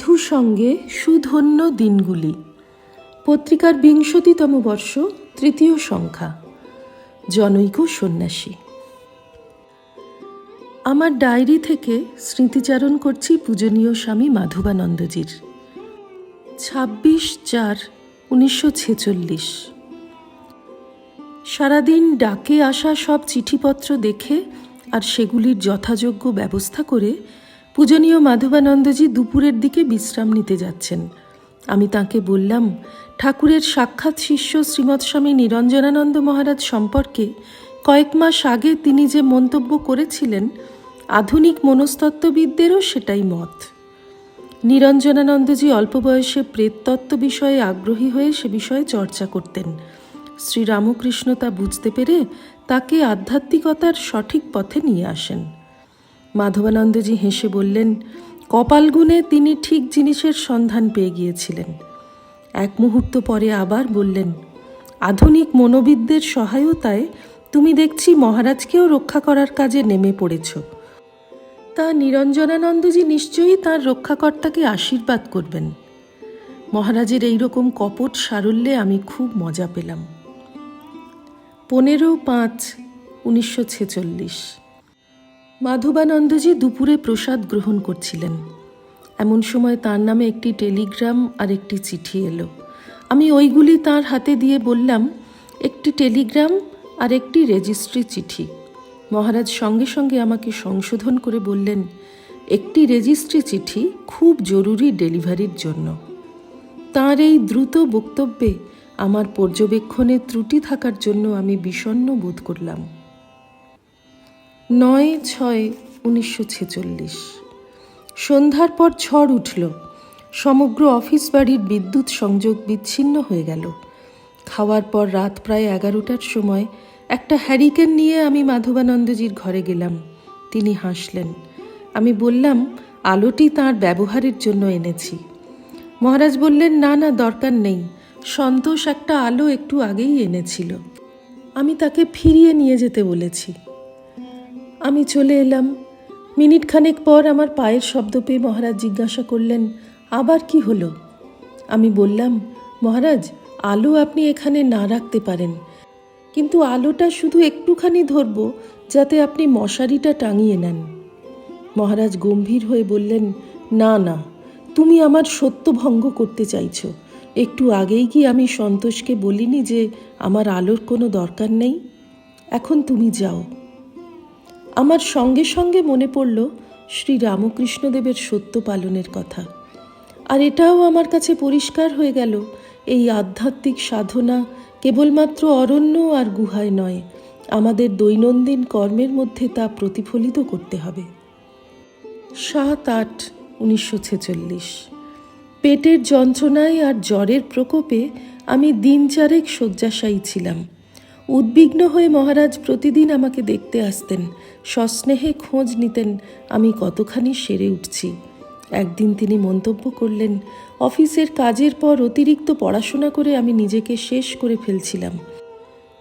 সঙ্গে সুধন্য দিনগুলি। পত্রিকার বিংশতিতম বর্ষ, তৃতীয় সংখ্যা। জনৈক সন্ন্যাসী। আমার ডায়েরি থেকে স্মৃতিচারণ করছি পূজনীয় স্বামী মাধবানন্দজির। ছাব্বিশ চার উনিশশো ছেচল্লিশ। সারাদিন ডাকে আসা সব চিঠিপত্র দেখে আর সেগুলির যথাযোগ্য ব্যবস্থা করে পূজনীয় মাধবানন্দজি দুপুরের দিকে বিশ্রাম নিতে যাচ্ছেন। আমি তাকে বললাম, ঠাকুরের সাক্ষাৎ শিষ্য শ্রীমৎস্বামী নিরঞ্জনানন্দ মহারাজ সম্পর্কে কয়েক মাস আগে তিনি যে মন্তব্য করেছিলেন, আধুনিক মনস্তত্ত্ববিদদেরও সেটাই মত। নিরঞ্জনানন্দজি অল্প বয়সে প্রেততত্ত্ব বিষয়ে আগ্রহী হয়ে সে বিষয়ে চর্চা করতেন। শ্রীরামকৃষ্ণ তা বুঝতে পেরে তাকে আধ্যাত্মিকতার সঠিক পথে নিয়ে আসেন। মাধবানন্দজি হেসে বললেন, কপালগুণে তিনি ঠিক জিনিসের সন্ধান পেয়ে গিয়েছিলেন। এক মুহূর্ত পরে আবার বললেন, আধুনিক মনোবিদদের সহায়তায় তুমি দেখছি মহারাজকেও রক্ষা করার কাজে নেমে পড়েছ। তা নিরঞ্জনানন্দজি নিশ্চয়ই তার রক্ষাকর্তাকে আশীর্বাদ করবেন। মহারাজের এইরকম কপট সারল্যে আমি খুব মজা পেলাম। পনেরো পাঁচ, উনিশশো ছেচল্লিশ। মাধবানন্দজি দুপুরে প্রসাদ গ্রহণ করছিলেন। এমন সময় তার নামে একটি টেলিগ্রাম আর একটি চিঠি এলো। আমি ওইগুলি তার হাতে দিয়ে বললাম, একটি টেলিগ্রাম আর একটি রেজিস্ট্রি চিঠি। মহারাজ সঙ্গে সঙ্গে আমাকে সংশোধন করে বললেন, একটি রেজিস্ট্রি চিঠি খুব জরুরি ডেলিভারির জন্য। তাঁর এই দ্রুত বক্তব্যে আমার পর্যবেক্ষণে ত্রুটি থাকার জন্য আমি বিষণ্ণ বোধ করলাম। নয় ছয় উনিশশো ছেচল্লিশ। সন্ধ্যার পর ঝড় উঠল। সমগ্র অফিস বাড়ির বিদ্যুৎ সংযোগ বিচ্ছিন্ন হয়ে গেল। খাওয়ার পর রাত প্রায় এগারোটার সময় একটা হ্যারিকেন নিয়ে আমি মাধবানন্দজির ঘরে গেলাম। তিনি হাসলেন। আমি বললাম, আলোটি তার ব্যবহারের জন্য এনেছি। মহারাজ বললেন, না না, দরকার নেই। সন্তোষ একটা আলো একটু আগেই এনেছিল। আমি তাকে ফিরিয়ে নিয়ে যেতে বলেছি। আমি চলে এলাম। মিনিট খানেক পর আমার পায়ের শব্দ পেয়ে মহারাজ জিজ্ঞাসা করলেন, আবার কি হলো? আমি বললাম, মহারাজ, আলো আপনি এখানে না রাখতে পারেন। কিন্তু আলোটা শুধু একটুখানি ধরব, যাতে আপনি মশারিটা টাঙিয়ে নেন। মহারাজ গম্ভীর হয়ে বললেন, না না, তুমি আমার সত্য ভঙ্গ করতে চাইছ। একটু আগেই কি আমি সন্তোষকে বলিনি যে আমার আলোর কোনো দরকার নেই? এখন তুমি যাও। আমার সঙ্গে সঙ্গে মনে পড়ল শ্রী রামকৃষ্ণদেবের সত্য পালনের কথা। আর এটাও আমার কাছে পরিষ্কার হয়ে গেল, এই আধ্যাত্মিক সাধনা কেবলমাত্র অরণ্য আর গুহায় নয়, আমাদের দৈনন্দিন কর্মের মধ্যে তা প্রতিফলিত করতে হবে। সাত আট উনিশশো ছেচল্লিশ। পেটের যন্ত্রণায় আর জ্বরের প্রকোপে আমি দিন চারেক শয্যাশায়ী ছিলাম। উদ্বিগ্ন হয়ে মহারাজ প্রতিদিন আমাকে দেখতে আসতেন। সস্নেহে খোঁজ নিতেন, আমি কতখানি সেরে উঠছি। একদিন তিনি মন্তব্য করলেন, অফিসের কাজের পর অতিরিক্ত পড়াশোনা করে আমি নিজেকে শেষ করে ফেলছিলাম।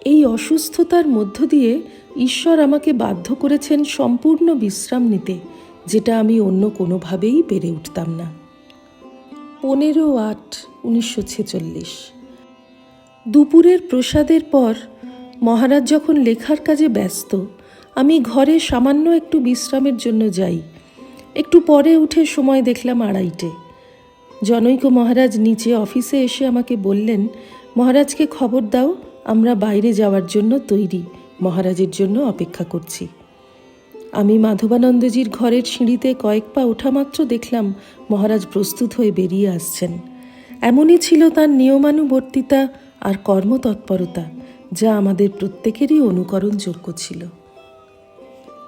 এই অসুস্থতার মধ্য দিয়ে ঈশ্বর আমাকে বাধ্য করেছেন সম্পূর্ণ বিশ্রাম নিতে, যেটা আমি অন্য কোনোভাবেই পেরে উঠতাম না। পনেরো আট, উনিশশো ছেচল্লিশ। দুপুরের প্রসাদের পর মহারাজ যখন লেখার কাজে ব্যস্ত, আমি ঘরে সামান্য একটু বিশ্রামের জন্য যাই। একটু পরে উঠে সময় দেখলাম আড়াইটে। জনৈক মহারাজ নিচে অফিসে এসে আমাকে বললেন, মহারাজকে খবর দাও, আমরা বাইরে যাওয়ার জন্য তৈরি। মহারাজের জন্য অপেক্ষা করছি। আমি মাধবানন্দজির ঘরের সিঁড়িতে কয়েক পা ওঠামাত্র দেখলাম মহারাজ প্রস্তুত হয়ে বেরিয়ে আসছেন। এমনই ছিল তার নিয়মানুবর্তিতা আর কর্মতৎপরতা। যা আমাদের প্রত্যেকেরই অনুকরণযোগ্য ছিল।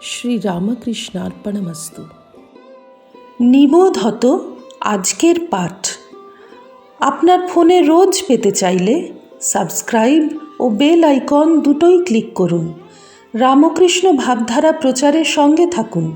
শ্রী রামকৃষ্ণ অর্পণমস্তু। নিবোধত আজকের পাঠ। আপনার ফোনে রোজ পেতে চাইলে সাবস্ক্রাইব ও বেল আইকন দুটোই ক্লিক করুন। রামকৃষ্ণ ভাবধারা প্রচারের সঙ্গে থাকুন।